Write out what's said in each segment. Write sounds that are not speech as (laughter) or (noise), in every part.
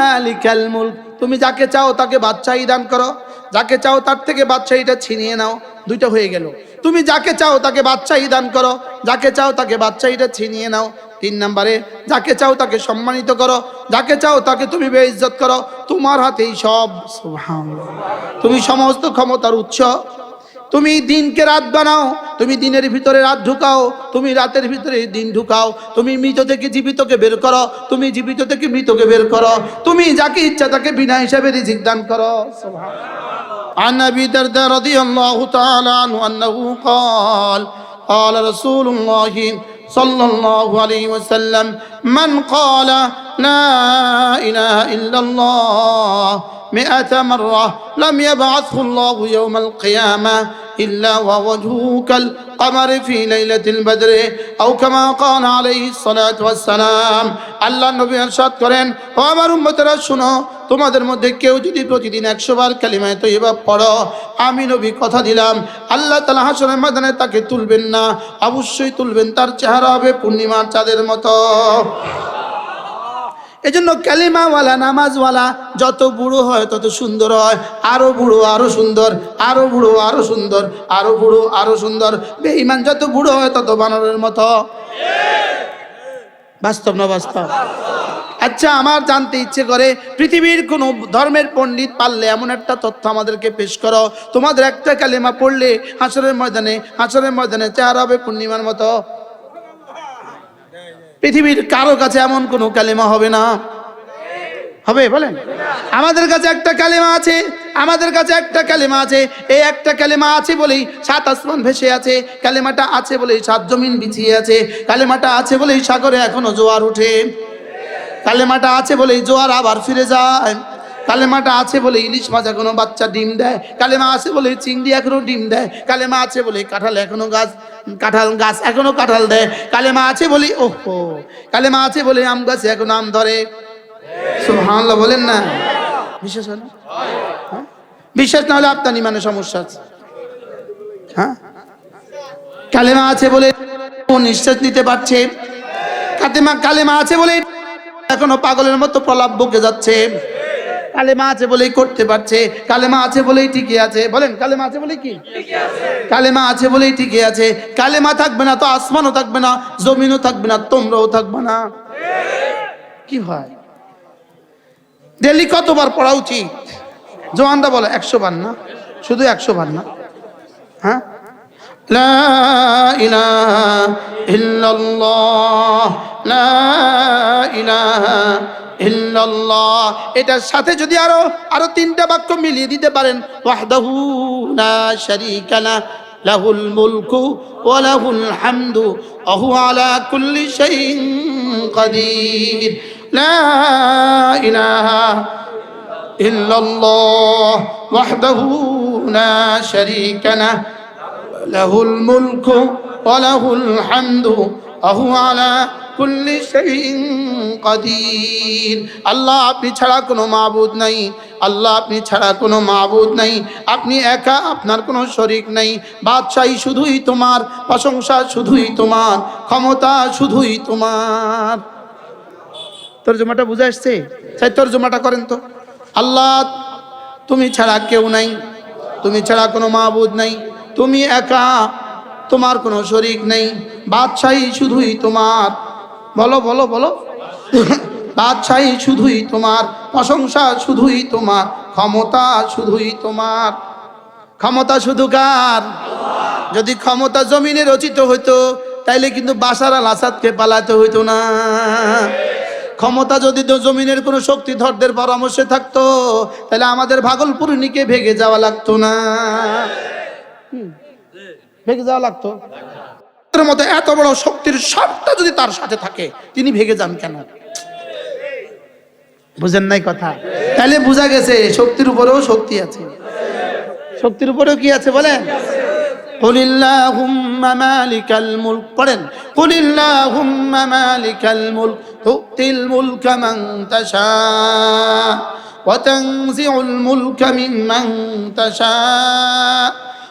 মালিকাল মুলক। তুমি যাকে চাও তাকে বাদশাহী দান করো। যাকে চাও তার থেকে বাদশাহীটা ছিনিয়ে নাও। দুইটা হয়ে গেল। তুমি যাকে চাও তাকে বাদশাহী দান করো। যাকে চাও তাকে বাদশাহীটা ছিনিয়ে নাও। তিন নম্বরে, যাকে চাও তাকে সম্মানিত করো। যাকে চাও তাকে তুমি বেইজ্জত করো। তোমার হাতেই সব। তুমি সমস্ত ক্ষমতার উৎস। তুমি দিনকে রাত বানাও তুমি দিনের ভিতরে রাত ঢুকাও তুমি রাতের ভিতরে দিন ঢুকাও তুমি মৃত থেকে জীবিতকে বের করো তুমি জীবিত থেকে মৃতকে বের করো তুমি যাকে ইচ্ছা তাকে বিনা হিসাবে রিজিক দান করো عن ابي الدرداء رضي الله تعالى عنه انه قال قال رسول الله صلى الله عليه وسلم من قال لا اله الا الله مئة مرة لم يبعثه الله يوم القيامة إلا ووجهه كالقمر في ليلة البدر أو كما قال عليه الصلاة والسلام আল্লাহ নবী ارشاد করেন ও আমার উম্মতেরা শুনো তোমাদের মধ্যে কেউ যদি প্রতিদিন একশো বার কালিমায় তৈবা পড়ো আমি নবী কথা দিলাম আল্লাহ তালা হাসনের ময়দানে তাকে তুলবেন না অবশ্যই তুলবেন তার চেহারা হবে পূর্ণিমার চাঁদের মতো এজন্য কালিমাওয়ালা, নামাজওয়ালা যত বুড়ো হয় তত সুন্দর হয়। আরও বুড়ো, আরও সুন্দর, আরও বুড়ো, আরও সুন্দর, আরও বুড়ো, আরও সুন্দর। বেঈমান যত বুড়ো হয় তত বানরের মতো। বাস্তব না বাস্তব? আচ্ছা আমার জানতে ইচ্ছে করে, পৃথিবীর কোন ধর্মের পণ্ডিত পারলে এমন একটা তথ্য আমাদেরকে পেশ করো। তোমাদের একটা কালিমা পড়লে হাসরের ময়দানে হাসরের ময়দানে চেহারা হবে পূর্ণিমার মতো। পৃথিবীর কারও কাছে এমন কোনো কালেমা হবে না। হবে, বলেন। আমাদের কাছে একটা কালেমা আছে, আমাদের কাছে একটা কালেমা আছে, এই একটা কালেমা আছে বলেই সাত আসমান ভেসে আছে, কালেমাটা আছে বলেই সাত জমিন বিছিয়ে আছে, কালেমাটা আছে বলেই সাগরে এখনও জোয়ার উঠে, কালেমাটা আছে বলেই জোয়ার আবার ফিরে যায়। কালেমাটা আছে বলে ইলিশ মাছ এখনও বাচ্চা ডিম দেয়। কালেমা আছে বলে চিংড়ি এখনও ডিম দেয়। কালেমা আছে বলে কাঁঠাল এখনও গাছ, কাঁঠাল গাছ এখনও কাঁঠাল দেয়। কালেমা আছে বলে, ওহো, কালেমা আছে বলে আম গাছে এখনও আম ধরে। সুবহানাল্লাহ বলেন না। বিশ্বাস হয় না? হ্যাঁ? বিশ্বাস না হলে আপনার ইমানে সমস্যা আছে। হ্যাঁ? কালেমা আছে বলে নিঃশ্বাস নিতে পারছে। কালেমা আছে বলে এখনও পাগলের মতো প্রলাপ বকে যাচ্ছে। কালেমা আছে বলেই করতে পারছে কালেমা আছে বলেই টিকে আছে বলেন কালেমা আছে বলেই কি কালেমা আছে বলেই টিকে আছে কালেমা থাকবে না তো আসমানও থাকবে না জমিনও থাকবে না তোমরাও থাকবে না কি হয় ডেলি কতবার পড়া উচিত জোয়ানরা বলে একশো বার না শুধু একশো বার না হ্যাঁ لا إله إلا الله لا إله إلا الله এটার সাথে যদি আরো আরো তিনটা বাক্য মিলিয়ে দিতে পারেন ওয়াহদাহু লা শারীকা লা লাহুল মুলকু ওয়া লাহুল হামদু ওয়া হুয়া আলা কুল্লি শাইইন কাদির লা ইলাহা إلا الله وحده لا شريك له له الملك وله الحمد আল্লাহ আপনি ছাড়া কোনো মাহবুদ নাই। আল্লাহ আপনি ছাড়া কোনো মাহবুদ নাই। আপনি একা, আপনার কোনো শরিক নেই। বাদশাহী শুধুই তোমার, প্রশংসা শুধুই তোমার, ক্ষমতা শুধুই তোমার। তোর জমাটা বুঝে আসছে? তাই তোর জমাটা করেন তো। আল্লাহ, তুমি ছাড়া কেউ নাই। তুমি ছাড়া কোনো মাহবুদ নাই। তুমি একা তোমার কোনো শরিক নেই। বাদশাহী শুধুই তোমার। বলো বলো বলো। (laughs) বাদশাহী শুধুই তোমার। প্রশংসা শুধুই তোমার। ক্ষমতা শুধুই তোমার। ক্ষমতা শুধু কার? যদি ক্ষমতা জমিনে রচিত হইতো, তাইলে কিন্তু বাসার আল আসাদকে পালাতে হইতো না। ক্ষমতা যদি জমিনের কোনো শক্তিধরদের পরামর্শে থাকতো তাহলে আমাদের ভাগলপুরনিকে ভেগে যাওয়া লাগতো না। ভেঙে যাওয়া লাগতো। মতো এত বড় শক্তির সবটা যদি তার সাথে থাকে, তিনি ভেঙে যান কেন? বুঝেন নাই কথা? তাহলে বোঝা গেছে, শক্তির উপরেও শক্তি আছে। শক্তির উপরেও কি আছে বলে পড়েন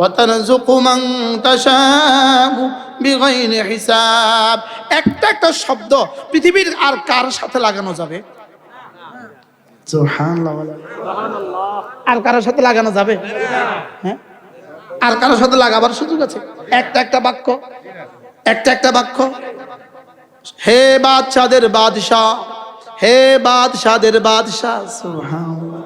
وترزق من تشاء بغير হিসাব একটা একটা শব্দ পৃথিবীর আর কার সাথে লাগানো যাবে সুবহানাল্লাহ বলেন। আর কারোর সাথে লাগানো যাবে হ্যাঁ আর কারোর সাথে লাগাবার সুযোগ আছে একটা একটা বাক্য একটা একটা বাক্য হে বাদশাদের বাদশাহ হে বাদশাদের বাদশাহ সুবহানাল্লাহ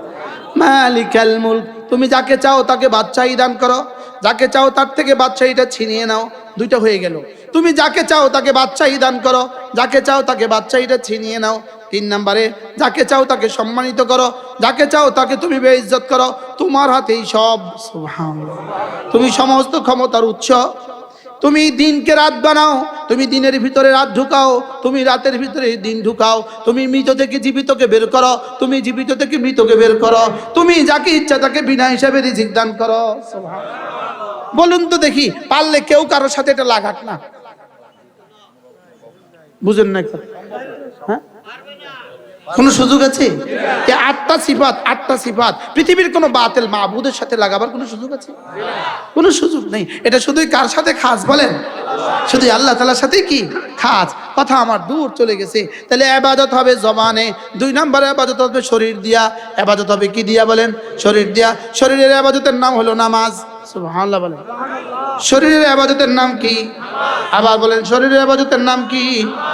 মালিকাল মুলক তুমি যাকে চাও তাকে বাদশাহী দান করো যাকে চাও তার থেকে বাদশাহীটা ছিনিয়ে নাও, দুইটা হয়ে গেল। তুমি যাকে চাও তাকে বাদশাহী দান করো, যাকে চাও তাকে বাদশাহীটা ছিনিয়ে নাও। তিন নম্বরে, যাকে চাও তাকে সম্মানিত করো, যাকে চাও তাকে তুমি বেইজ্জত করো। তোমার হাতেই সব তুমি সমস্ত ক্ষমতার উৎস তুমি দিনকে রাত বানাও তুমি দিনের ভিতরে রাত ঢুকাও তুমি রাতের ভিতরে দিন ঢুকাও তুমি মৃত থেকে জীবিতকে বের করো তুমি জীবিত থেকে মৃতকে বের করো তুমি যাকে ইচ্ছা তাকে বিনা হিসাবে রিজিক দান করো। বলুন তো দেখি পারলে কেউ কারোর সাথে এটা লাগাক না? বুঝেন না হ্যাঁ? কোনো সুযোগ আছে? এই আটটা সিফাত আটটা সিফাত। পৃথিবীর কোনো বাতিল মাহবুদের সাথে লাগাবার কোনো সুযোগ আছে? কোনো সুযোগ নেই। এটা শুধুই কার সাথে খাস বলেন? শুধু আল্লাহ তালার সাথে কি? খাস। কথা আমার দূর চলে গেছে। তাহলে আবাদত হবে জমানে দুই নম্বরে আবাদত হবে শরীর দিয়া। আবাদত হবে কি দিয়া বলেন? শরীর দিয়া। শরীরের আবাদতের নাম হলো নামাজ। শরীরের আবাদতের নাম কি? আবার বলেন, শরীরের আবাদতের নাম কি?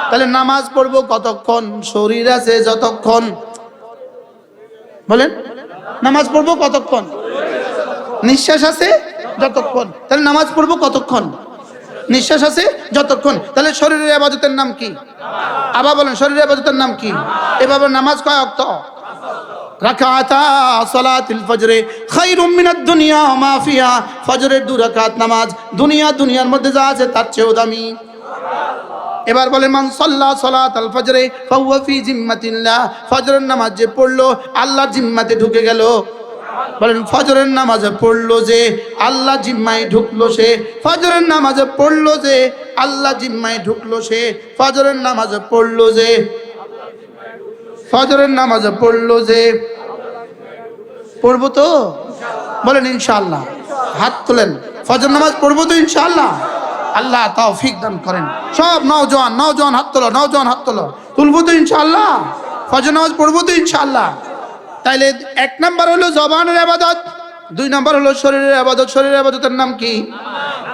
তাহলে নামাজ পড়ব কতক্ষণ? শরীর আছে যতক্ষণ। বলেন, নামাজ পড়ব কতক্ষণ? নিঃশ্বাস আছে যতক্ষণ। তাহলে নামাজ পড়ব কতক্ষণ? নিঃশ্বাস আছে যতক্ষণ। তাহলে শরীরের আবাদতের নাম কি? আবার বলেন, শরীরের আবাদতের নাম কি? এভাবে নামাজ কয় অক্ত? ফজরে দু নামাজ, দুনিয়া দুনিয়ার মধ্যে যা আছে দামি। এবার বলে, মান নামাজ যে পড়ল আল্লাহর জিম্মাতে ঢুকে গেল। বলেন, ফজরের নামাজে পড়ল যে আল্লাহ জিম্মায় ঢুকলো সে, ফজরের নামাজে পড়ল যে আল্লাহ জিম্মায় ঢুকলো সে, ফজরের নামাজে পড়ল যে ফজরের নামাজে পড়ল যে, পড়ব তো? বলেন, ইনশাআল্লাহ। হাত তোলেন। ফজর নামাজ পড়ব তো, ইনশাআল্লাহ? আল্লাহ তাও ফিক দান করেন। সব নওজোয়ান নওজোয়ান হাত তোলো, নওজোয়ান হাত তোলো। তুলবো তো, ইনশাআল্লাহ? ফজর নামাজ পড়ব তো, ইনশাআল্লাহ? তাইলে এক নাম্বার হলো জবানের আবাদত, দুই নাম্বার হলো শরীরের আবাদত। শরীরের আবাদতের নাম কি?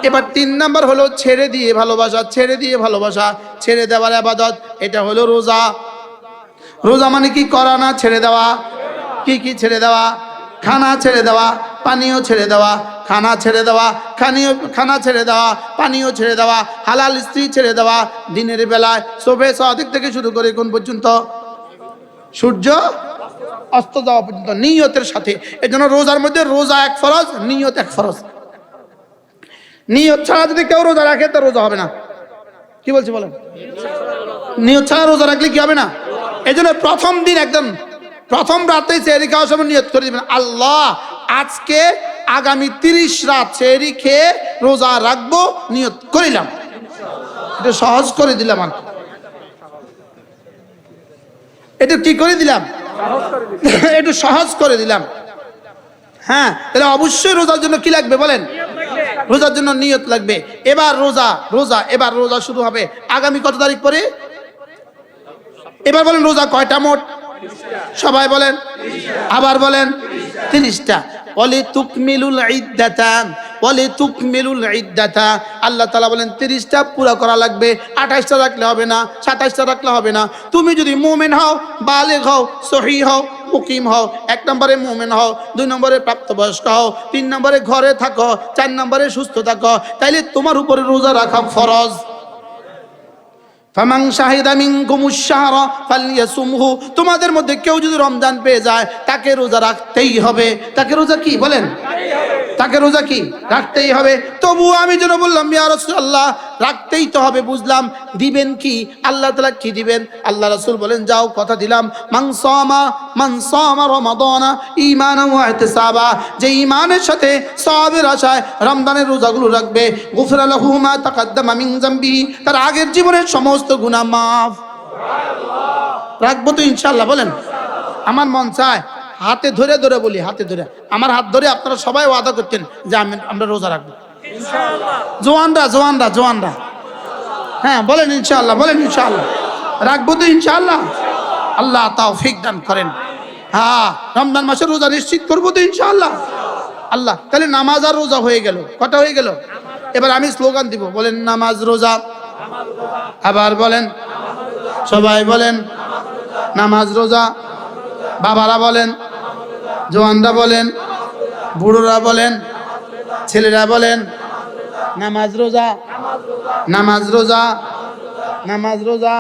এবার তিন নাম্বার হলো ছেড়ে দিয়ে ভালোবাসা, ছেড়ে দিয়ে ভালোবাসা, ছেড়ে দেওয়ার আবাদত। এটা হলো রোজা। রোজা মানে কি? করা না ছেড়ে দেওয়া। কি কি ছেড়ে দেওয়া? খানা ছেড়ে দেওয়া, পানীয় ছেড়ে দেওয়া, খানা ছেড়ে দেওয়া, খানীয়, খানা ছেড়ে দেওয়া, পানীয় ছেড়ে দেওয়া, হালাল স্ত্রী ছেড়ে দেওয়া, দিনের বেলায় শোভে সাদিক থেকে শুরু করে কোন পর্যন্ত? সূর্য অস্ত যাওয়া পর্যন্ত, নিয়তের সাথে। এই জন্য রোজার মধ্যে রোজা এক ফরজ, নিয়ত এক ফরজ। নিয়ত ছাড়া যদি কেউ রোজা রাখে, তো রোজা হবে না। কি বলছি বলেন? নিয়ত ছাড়া রোজা রাখলে কি হবে না? এই প্রথম দিন একদম প্রথম রাতে সেহরি খাওয়ার সময় নিয়ত করে দিবেন, আল্লাহ, আজকে আগামী তিরিশ রাত সেহরি খেয়ে রোজা রাখব। নিয়ত করিলাম। এটা সহজ করে দিলাম আর। এটা কি করে দিলাম? একটু সহজ করে দিলাম। হ্যাঁ তাহলে অবশ্যই রোজার জন্য কি লাগবে বলেন? রোজার জন্য নিয়ত লাগবে। এবার রোজা রোজা, এবার রোজা শুরু হবে। আগামী কত তারিখ পরে? এবার বলেন রোজা কয়টা মোট? সবাই বলেন। আবার বলেন। তিরিশটা। বলে তুকমিলুল ইদ্দাতান বলে তুকমিলুল ইদ্দাতা। আল্লাহ তালা বলেন, তিরিশটা পুরো করা লাগবে। আঠাশটা রাখলে হবে না, সাতাশটা রাখলে হবে না। তুমি যদি মোমেন হও, বালেগ হও, সহি হও, মুকিম হও, এক নম্বরে মোমেন হও, দুই নম্বরে প্রাপ্তবয়স্ক হও, তিন নম্বরে ঘরে থাকো, চার নম্বরে সুস্থ থাকো, তাইলে তোমার উপরে রোজা রাখা ফরজ। ফামাং শাহিদামিং মিনকুমুশ ফালিয়া সুমহু তোমাদের মধ্যে কেউ যদি রমজান পেয়ে যায়, তাকে রোজা রাখতেই হবে। তাকে রোজা কি বলেন? তাকে রোজা কি? রাখতেই হবে। তবু আমি যেন বললাম, ইয়া রাখতেই তো হবে, বুঝলাম। দিবেন কি? আল্লাহ তাআলা কি দিবেন? আল্লাহ রাসূল বলেন, যাও, কথা দিলাম। মান সামা মান সামা রমাদানা ঈমানান ওয়া যে ঈমানের সাথে সওয়াবের আশায় রমজানের রোজাগুলো রাখবে। গুফরা লাহু মা তাকাদ্দামা যামবিহি তার আগের জীবনের সমস্ত গুনাহ মাফ। রাখব তো ইনশাআল্লাহ, বলেন। আমার মন চায় হাতে ধরে ধরে বলি হাতে ধরে। আমার হাত ধরে আপনারা সবাই ওয়াদা করতেন যে আমি আমরা রোজা রাখব। জোয়ানরা জোয়ানরা জোয়ানরা। হ্যাঁ বলেন ইনশাআল্লাহ বলেন ইনশাআল্লাহ। রাখব তো ইনশাআল্লাহ। আল্লাহ তাও ফিক দান করেন। হ্যাঁ রমজান মাসে রোজা নিশ্চিত করব তো ইনশাআল্লাহ। আল্লাহ তাহলে নামাজ আর রোজা হয়ে গেল। কটা হয়ে গেল? এবার আমি স্লোগান দিব। বলেন নামাজ রোজা। আবার বলেন সবাই বলেন নামাজ রোজা। বাবারা বলেন জওয়ানরা বলেন, বুড়োরা বলেন, ছেলেরা বলেন, নামাজ রোজা নামাজ রোজা নামাজ রোজা।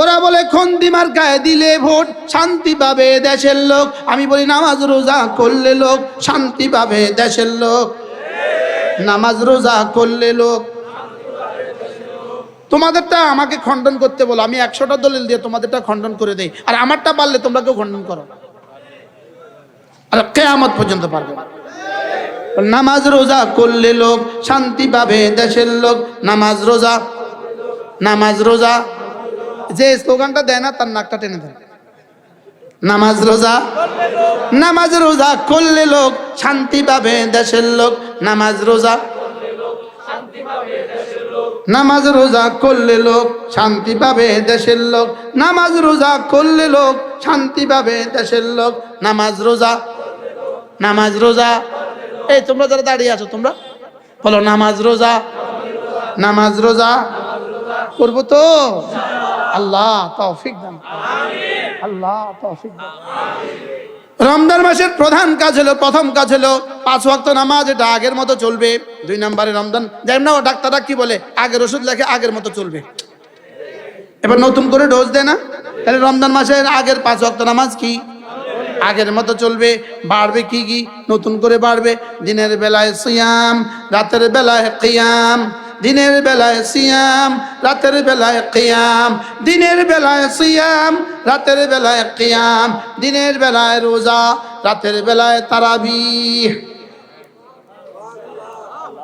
ওরা বলে খন্দিমার গায়ে দিলে ভোট, শান্তি পাবে দেশের লোক। আমি বলি, নামাজ রোজা করলে লোক, শান্তি পাবে দেশের লোক। নামাজ রোজা করলে লোক। তোমাদেরটা আমাকে খণ্ডন করতে বলো, আমি একশোটা দলিল দিয়ে তোমাদেরটা খণ্ডন করে দেই। আর আমারটা পারলে তোমরা কেউ খণ্ডন করো। আর কেয়ামত পর্যন্ত পারবে। নামাজ রোজা করলে লোক শান্তি পাবে, দেশের লোক নামাজ রোজা নামাজ রোজা। যে স্লোগানটা দেয় না, তার নাকটা টেনে দেয় নামাজ রোজা নামাজ রোজা করলে লোক শান্তি পাবে, দেশের লোক নামাজ রোজা। নামাজ রোজা করলে লোক শান্তি পাবে, দেশের লোক। নামাজ রোজা করলে লোক শান্তি পাবে, দেশের লোক নামাজ রোজা। নামাজ রোজা। এই, তোমরা যারা দাঁড়িয়ে আছো, তোমরা বলো, নামাজ রোজা? নামাজ রোজা? করব তো? আল্লাহ তৌফিক দান আল্লাহ তৌফিক দান রমজান মাসের প্রধান কাজ হলো, প্রথম কাজ হলো, পাঁচ ওয়াক্ত নামাজ, এটা আগের মতো চলবে। দুই নম্বরে রমজান, যাই না, ও ডাক্তাররা কি বলে? আগের ওষুধ লেখে আগের মতো চলবে। এবার নতুন করে ডোজ দেয় না? তাহলে রমজান মাসের আগের পাঁচ ওয়াক্ত নামাজ কি? আগের মতো চলবে, বাড়বে কি কি? নতুন করে বাড়বে। দিনের বেলায় সিয়াম, রাতের বেলায় কিয়াম। দিনের বেলায় সিয়াম, রাতের বেলায় কিয়াম। দিনের বেলায় সিয়াম, রাতের বেলায় কিয়াম। দিনের বেলায় রোজা, রাতের বেলায় তারাবিহ।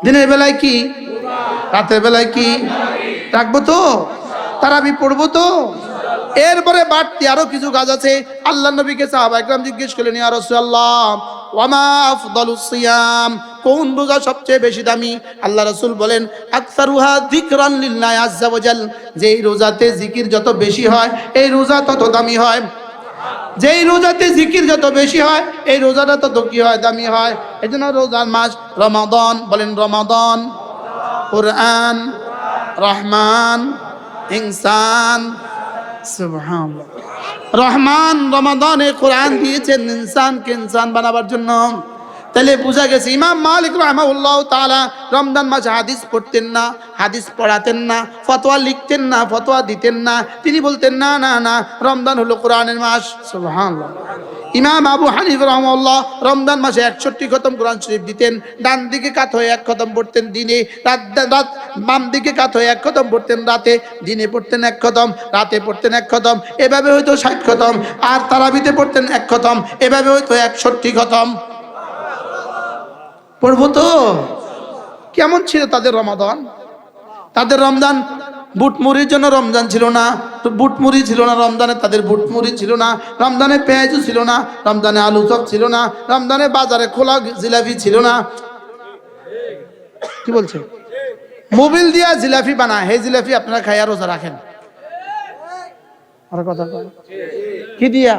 দিনের বেলায় কি? রাতের বেলায় কি? রাখব তো? তারাবি পড়ব তো? এরপরে বাড়তি আরও কিছু কাজ আছে। আল্লাহ নবীকে সাহাবা জিজ্ঞেস করলেন, ইয়া রাসূলুল্লাহ, ওয়ামা আফদালুস সিয়াম? কোন রোজা সবচেয়ে বেশি দামি? আল্লাহ রাসূল বলেন, আকসারুহা যিকরান লিল্লাহি আযজা ওয়াজাল। যেই রোজাতে জিকির যত বেশি হয়, এই রোজা তত দামি হয়। যেই রোজাতে জিকির যত বেশি হয়, এই রোজাটা তত কি হয়? দামি হয়। এই জন্য রোজার মাস রমাদন বলেন, রমাদন। কোরআন, রহমান, ইনসান সুবহানাল্লাহ রহমান রমাদানে কোরআন দিয়েছেন ইনসানকে ইনসান বানাবার জন্য। তাহলে বোঝা গেছে ইমাম মালিক রহমাউল্লাহ তালা রমজান মাসে হাদিস পড়তেন না, হাদিস পড়াতেন না, ফতোয়া লিখতেন না, ফতোয়া দিতেন না। তিনি বলতেন, না না না, রমজান হলো কোরআনের মাস। সুবহানাল্লাহ। ইমাম আবু হানিফ রহমাল্লাহ রমজান মাসে একষট্টি খতম কোরআন শরীফ দিতেন, ডান দিকে কাত হয়ে এক খতম পড়তেন দিনে, রাত রাত, বাম দিকে কাত হয়ে এক খতম পড়তেন রাতে, দিনে পড়তেন এক খতম, রাতে পড়তেন এক খতম, এভাবে হয়তো ষাট খতম, আর তারাবিতে পড়তেন এক খতম, এভাবে হয়তো একষট্টি খতম। পড়ব তো? কেমন ছিল তাদের রমাদান? তাদের রমজান বুটমুড়ির জন্য রমজান ছিল না। তো বুটমুড়ি ছিল না, রমজানে তাদের বুটমুড়ি ছিল না। রমজানে পেঁয়াজও ছিল না, রমজানে আলু চপ ছিল না। রমজানে বাজারে খোলা জিলাপি ছিল না। কি বলছে? মোবিল দিয়া জিলাপি বানায় হে জিলাপি আপনারা খাইয়া রোজা রাখেন। আর কথা। কি দিয়া?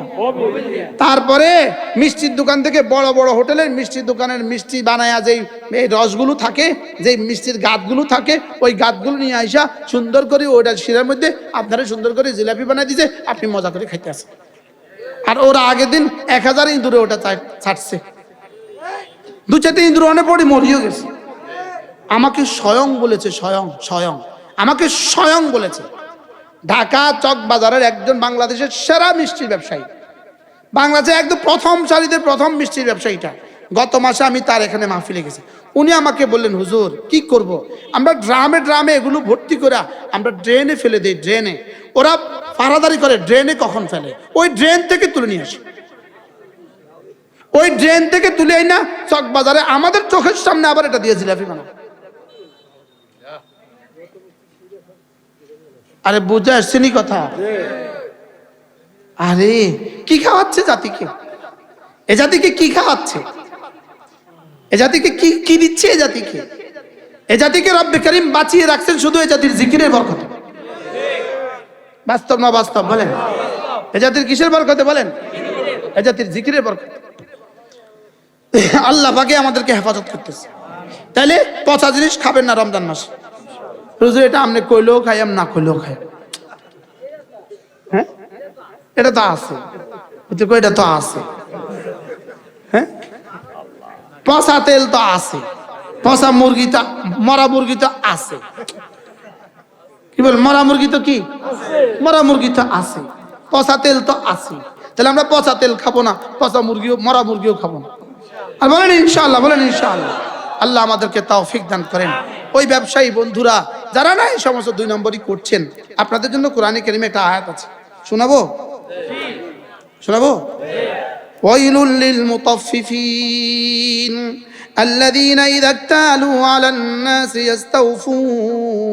তারপরে মিষ্টির দোকান থেকে বড় বড় হোটেলের মিষ্টির দোকানের মিষ্টি বানায়া যেই এই রসগুলো থাকে, যেই মিষ্টির গাতগুলো থাকে, ওই গাতগুলো নিয়ে আইসা সুন্দর করে ওইটা শিরার মধ্যে আপনারা সুন্দর করে জিলাপি বানাই দিছে, আপনি মজা করে খাইতে আসেন আর ওরা আগের দিন এক হাজার ইঁদুরে ওটা ছাড়ছে। দু চারটে ইঁদুর অনেক পরে মরিও গেছে। আমাকে স্বয়ং বলেছে, স্বয়ং স্বয়ং। আমাকে স্বয়ং বলেছে। ঢাকা চক বাজারের একজন বাংলাদেশের সেরা মিষ্টির ব্যবসায়ী। বাংলাদেশে একদম প্রথম সারিতে প্রথম মিষ্টির ব্যবসায়ীটা। গত মাসে আমি তার এখানে মাহফিলে গেছি। উনি আমাকে বললেন, হুজুর, কি করব। আমরা ড্রামে ড্রামে এগুলো ভর্তি করে আমরা ড্রেনে ফেলে দিই, ড্রেনে। ওরা পাহারাদারি করে, ড্রেনে কখন ফেলে? ওই ড্রেন থেকে তুলে নিয়ে আসে। ওই ড্রেন থেকে তুলে না চক বাজারে। আমাদের চোখের সামনে আবার এটা দিয়ে জিলাপি বানাবো আরে বুঝে আসছেনি কথা? আরে, কি খাওয়াচ্ছে জাতিকে? এ জাতিকে কি খাওয়াচ্ছে? এ জাতিকে কি কি দিচ্ছে এ জাতিকে? এ জাতিকে রব্বে করিম বাঁচিয়ে রাখছেন শুধু এ জাতির জিকিরের বরকতে। বাস্তব না বাস্তব, বলেন? এ জাতির কিসের বরকতে, বলেন? এ জাতির জিকিরের বরকতে। আল্লাহ পাকে আমাদেরকে হেফাজত করতেছে। তাহলে পচা জিনিস খাবেন না রমজান মাসে। রোজু এটা আপনি কইলেও আম না কইলেও খাই। হ্যাঁ? এটা তো আছে। এটা তো আছে। হ্যাঁ? পচা তেল তো আছে। পচা মুরগি তো, মরা মুরগি তো আছে। কি বল মরা মুরগি তো কি? মরা মুরগি তো আছে। পচা তেল তো আছে। তাহলে আমরা পচা তেল খাব না, পচা মুরগিও, মরা মুরগিও খাব না। আর বলেন ইনশাআল্লাহ বলেন ইনশাআল্লাহ। আল্লাহ আমাদেরকে তৌফিক দান করেন। ওই ব্যবসায়ী বন্ধুরা, যারা না এই সমস্ত দুই নম্বরই করছেন, আপনাদের জন্য কোরআনে কেরিমে একটা আয়াত আছে। শোনাবো? শোনাবো? ওয়াইলুল লিল মুতাফফিফিন। الذين إذا اكتالوا على الناس يستوفون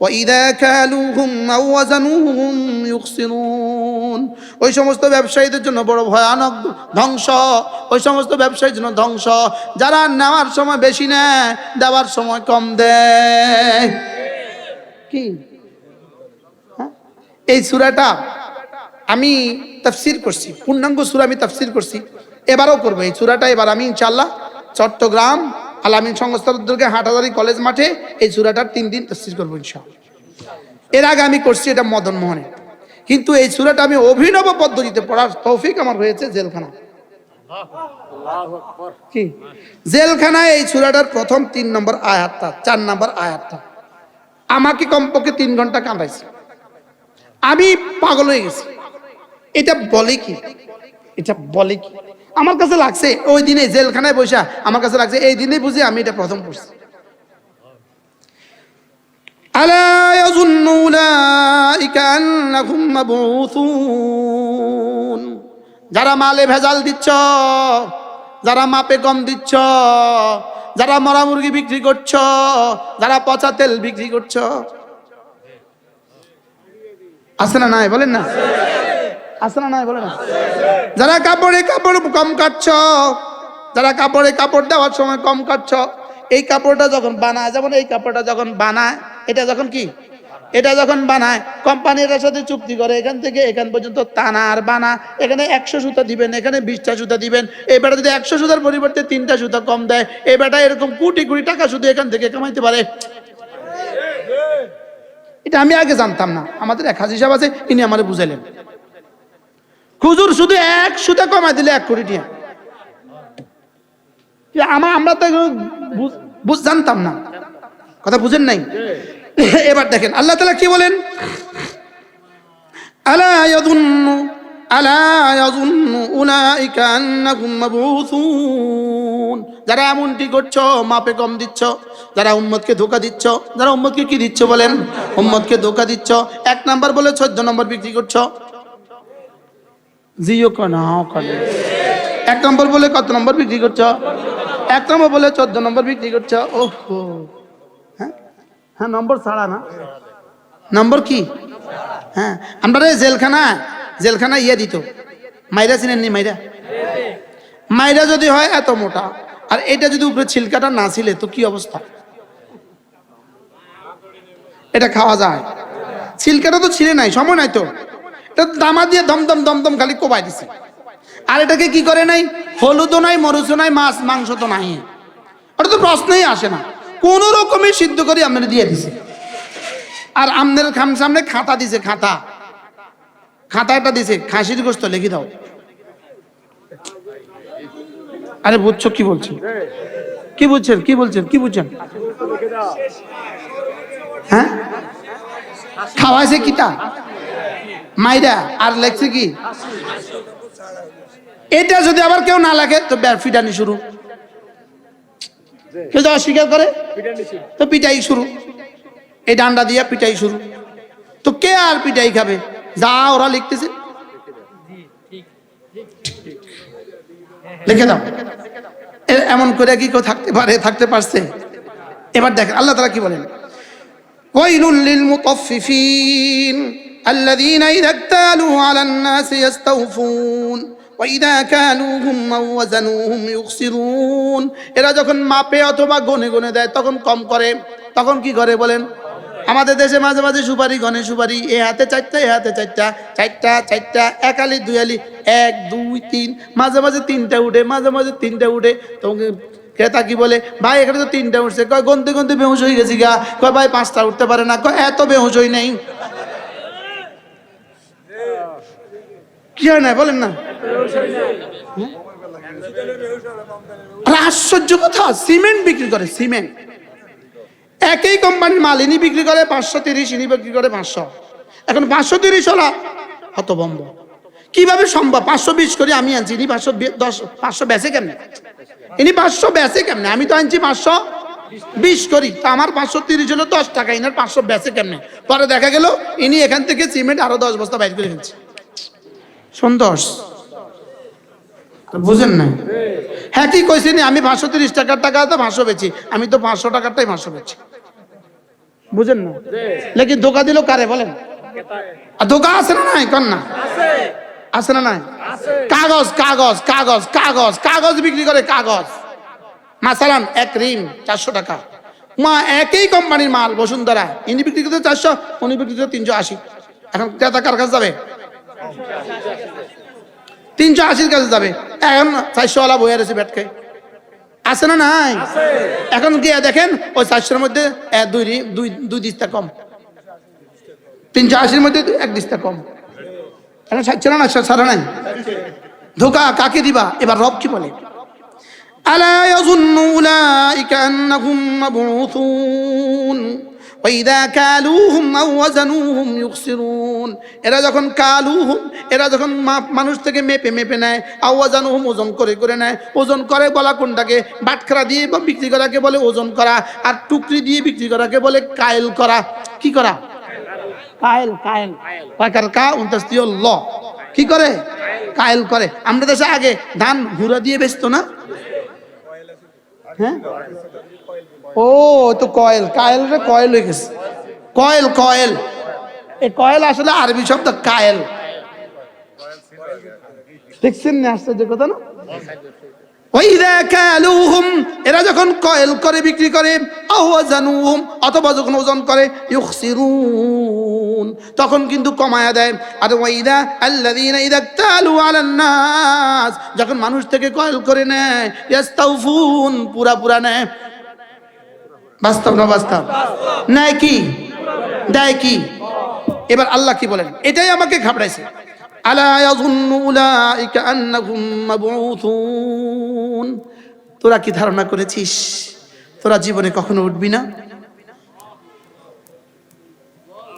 وإذا كالوهم أو وزنوهم يخسرون ওই সমস্ত ব্যবসায়ীদের জন্য বড় ভয়ানক ধ্বংস ওই সমস্ত ব্যবসায়ীর জন্য ধ্বংস যারা নেওয়ার সময় বেশি নেয় দেওয়ার সময় কম দেয় কি হ্যাঁ? এই সুরাটা আমি তাফসির করছি পূর্ণাঙ্গ সুরা আমি তাফসির করছি এবারও করবো এই সুরাটা এবার আমি ইনশাল্লাহ চট্টগ্রাম আলামিন সংস্থার উদ্যোগে হাটাদারি কলেজ মাঠে এই সুরাটার তিন দিন তাফসির করব ইনশাল্লাহ এর আগে আমি করছি এটা মদন মোহনে। কিন্তু এই সুরাটা আমি অভিনব পদ্ধতিতে পড়ার তৌফিক আমার হয়েছে জেলখানা কি? জেলখানায় এই সুরাটার প্রথম তিন নম্বর আয়াতটা, চার নম্বর আয়াতটা। আমাকে কমপক্ষে তিন ঘণ্টা কামড়াইছে আমি পাগল হয়ে গেছি। এটা বলে কি? এটা বলে কি? আমার কাছে লাগছে ওই দিনে জেলখানায় বসা আমার কাছে লাগছে এই দিনে বুঝে আমি এটা প্রথম পড়ছি ألا يظن أولئك أنهم مبعوثون যারা মালে ভেজাল দিচ্ছ যারা মাপে কম দিচ্ছ যারা মরা মুরগি বিক্রি করছ যারা পচা তেল বিক্রি করছ আছে না নাই বলেন না আছে না নাই বলেন না? যারা কাপড়ে কাপড় কম কাটছ, যারা কাপড়ে কাপড় দেওয়ার সময় কম কাটছ, এই কাপড়টা যখন বানায়, যেমন এই কাপড়টা যখন বানায়, এটা যখন কি? এটা যখন বানায় কোম্পানিটার সাথে চুক্তি করে, এখান থেকে এখান পর্যন্ত টানা আর বানা, এখানে একশো সুতা দিবেন, এখানে বিশটা সুতা দিবেন, এই বেটা যদি একশো সুতার পরিবর্তে তিনটা সুতা কম দেয়, এই বেটা এরকম কোটি কোটি টাকা শুধু এখান থেকে কামাইতে পারে। এটা আমি আগে জানতাম না, আমাদের এক হাজি সাহেব আছে, ইনি আমারে বুঝাইলেন। খুজুর শুধু এক সুতা কমাই দিলে এক কোটি টিয়া কি আমা আমরা তো বুঝ- জানতাম না। কথা বুঝেন নাই? এবার দেখেন, আল্লাহ তালা কি বলেন? আলা ইয়াযুন্নু আলা ইয়াযুন্নু উলাইকা আন্নাকুম মাবউসুন। যারা এমনটি করছ, মাপে কম দিচ্ছ, যারা উম্মতকে ধোকা দিচ্ছ, যারা উম্মতকে কি দিচ্ছ বলেন? উম্মতকে ধোকা দিচ্ছ। এক নাম্বার বলে চোদ্দ নম্বর বিক্রি করছ। জিও কনা কনে এক নম্বর বলে কত নম্বর বিক্রি করছ? এক নম্বর বলে চোদ্দ নম্বর বিক্রি করছ। ওহো। হ্যাঁ? হ্যাঁ নম্বর ছাড়া না। নম্বর কি? হ্যাঁ আমরা জেলখানা জেলখানা ইয়ে দিত। মাইরা চিনেননি মাইরা? মাইরা যদি হয় এত মোটা। আর এটা যদি উপরে ছিলকাটা না ছিলে, তো কি অবস্থা? এটা খাওয়া যায়। ছিলকাটা তো ছিলে নাই, সময় নাই তো। দামা দিয়ে দমদম দমদম খালি কোবাই দিছে। আর এটাকে কি করে নাই? হলুদও নাই, মরুচও নাই, মাছ মাংস তো নাই ওটা তো প্রশ্নই আসে না। কোন রকমই সিদ্ধ করে আপনার দিয়ে দিছে। আর আমনের খাম সামনে খাতা দিছে, খাতা। খাতাটা দিছে, খাসির গোস্ত লিখে দাও। আরে বুঝছ কি বলছেন? কি বুঝছেন, কি বলছেন, কি বুঝছেন? হ্যাঁ? খাওয়াইছে কিতা মাইরা, আর লেখছে কি? এটা যদি আবার কেউ না লাগে তো ফিডানি শুরু। কেউ যদি অস্বীকার করে? তো পিটাই শুরু। এই ডান্ডা দিয়া পিটাই শুরু। তো কে আর পিটাই খাবে? যা ওরা লিখতেছে। লিখে দাও। এমন করে কি কেউ থাকতে পারে, থাকতে পারছে? এবার দেখেন, আল্লাহ তারা কি বলেন? কইলুল লিল মুতাফফিফিন। الذين إذا اكتالوا على الناس يستوفون وإذا كالوهم أو وزنوهم يخسرون এরা যখন মাপে অথবা গনে গনে দেয় তখন কম করে তখন কি করে বলেন আমাদের দেশে মাঝে মাঝে সুপারি গনে সুপারি এ হাতে চারটা এ হাতে চারটা চারটা চারটা এক আলি দুই আলি এক দুই তিন মাঝে মাঝে তিনটা উঠে মাঝে মাঝে তিনটা উঠে তখন ক্রেতা কি বলে ভাই এখানে তো তিনটা উঠছে কয় গন্তে গন্তে বেহুশ হয়ে গেছি গা কয় ভাই পাঁচটা উঠতে পারে না কয় এত বেহুশ হই নাই কি হয় না বলেন না? আশ্চর্য কথা, সিমেন্ট বিক্রি করে, সিমেন্ট। একই কোম্পানির মাল ইনি বিক্রি করে পাঁচশো তিরিশ, ইনি বিক্রি করে পাঁচশো। এখন পাঁচশো তিরিশ হলা হতভম্ব। কীভাবে সম্ভব? পাঁচশো বিশ করে আমি আনছি, ইনি পাঁচশো দশ পাঁচশো বেচে কেমনে? ইনি পাঁচশো বেচে কেমনে? আমি তো আনছি পাঁচশো বিশ করি, তা আমার পাঁচশো তিরিশ হলো দশ টাকা, ইনার পাঁচশো বেচে কেমনে? পরে দেখা গেল, ইনি এখান থেকে সিমেন্ট আরও দশ বস্তা বাইর করে ফেলছে। সন্তোষ। বুঝেন না হ্যাঁ কি কইছি আমি পাঁচশো তিরিশ টাকার টাকা তো পাঁচশো বেচি। আমি তো পাঁচশো টাকারটাই পাঁচশো বেচি। বুঝেন না লেকিন ধোকা দিল কারে, বলেন? আর ধোকা আছে না নাই? কন না? আছে না নাই? কাগজ কাগজ কাগজ কাগজ কাগজ বিক্রি করে কাগজ। মাসালান এক রিম চারশো টাকা। মা, একই কোম্পানির মাল, বসুন্ধরা। ইনি বিক্রি করতে চারশো, উনি বিক্রি করতে তিনশো আশি। এখন ক্রেতা কার কাছে যাবে? তিনশো আশির কাছে যাবে। এখন চারশো ওলা বইয়া রয়েছে ব্যাট খাই আছে না নাই? এখন গিয়ে দেখেন ওই চারশোর মধ্যে দুই দুই দুই দিস্তা কম। তিনশো আশির মধ্যে এক দিস্তা কম। এখন সারছে না সারা নাই? ধোকা কাকে দিবা? এবার রব কি বলে? আলা ইয়াজুন্নু উলাইকা আন্নাহুম মাবউথুন। এরা যখন কালুহুম, এরা যখন মানুষ থেকে মেপে মেপে নেয় আওয়াজানুহুম ওজন করে করে নেয়, ওজন করে গলা কোনটাকে, বাটখারা দিয়ে বা বিক্রি করাকে বলে ওজন করা, আর টুকরি দিয়ে বিক্রি করাকে বলে কায়েল করা। কি করা? কা ল। কি করে? কায়েল করে। আমরা দেশে আগে ধান ঘুরা দিয়ে বেচতো না? হ্যাঁ? ও, তো কয়েল। কায়েল রে কয়েল হয়ে গেছে। Coil coil. এই কয়েল আসলে আরবি শব্দ কায়েল। দেখছেন না আশ্চর্য কথা না? এরা যখন কয়েল করে, বিক্রি করে অথবা যখন ওজন করে তখন কিন্তু কমায়া দেয়। আর নাস যখন মানুষ থেকে কয়েল করে নেয় পুরা পুরা নেয়। বাস্তব না বাস্তব? নেয় কি? দেয় কি? এবার আল্লাহ কি বলেন? এটাই আমাকে ঘাবড়াইছে। তোরা কি ধারণা করেছিস? তোরা জীবনে কখনো উঠবি না?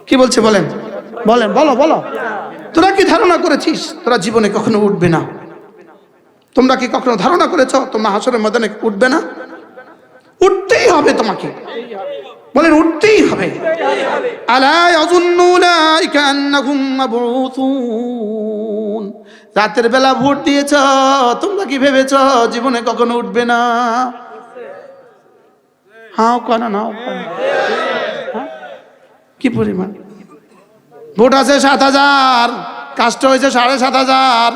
কি বলছে বলেন? বলেন, বলো বলো। তোরা কি ধারণা করেছিস? তোরা জীবনে কখনো উঠবে না। তোমরা কি কখনো ধারণা করেছ? তোমরা হাসরের ময়দানে উঠবে না? উঠতেই হবে তোমাকে। বলেন, উঠতেই হবে। রাতের বেলা ভোট দিয়েছ, তোমরা কি ভেবেছ জীবনে কখনো উঠবে না? হাও কেন, নাও হ্যাঁ? কি পরিমাণ? ভোট আছে সাত হাজার, কাজটা হয়েছে সাড়ে সাত হাজার।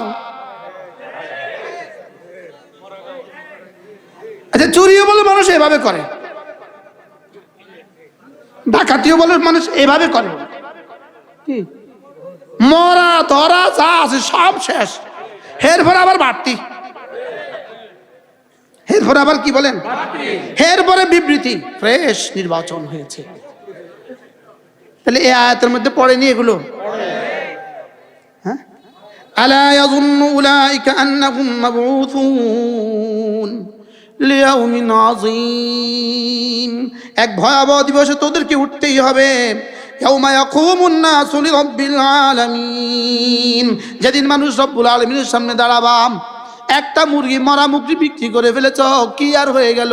আচ্ছা চুরিও বলে মানুষ এভাবে করে। ডাকাতিও বলে মানুষ এভাবে করে। মরা, ধরা, যা আছে সব শেষ। এরপরে আবার বাড়তি। এরপরে আবার কি বলেন? এরপরে বিবৃতি। ফ্রেশ নির্বাচন হয়েছে। তাহলে এই আয়াতের মধ্যে পড়েনি এগুলো? হ্যাঁ? আলা ইয়াযুন্নু উলাইকা আন্নাহুম মাবউথুন লিয়াউমিন আযীম। এক ভয়াবহ দিবসে তোদেরকে উঠতেই হবে। যেদিন মানুষ রব্বুল আলামিনের সামনে দাঁড়াবাম একটা মুরগি মরা মুরগি বিক্রি করে ফেলেছ, কি আর হয়ে গেল?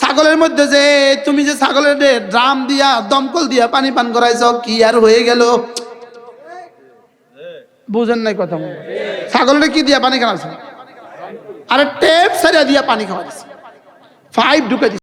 ছাগলের মধ্যে যে, তুমি যে ছাগলের ড্রাম দিয়া, দমকল দিয়া পানি পান করাইছ, কি আর হয়ে গেল? বুঝেন নাই কথা। ছাগলের কি দিয়া পানি খাওয়াছে আরে টেপ সারিয়া দিয়া পানি খাওয়াইছে ফাইভ ঢুকে দিছে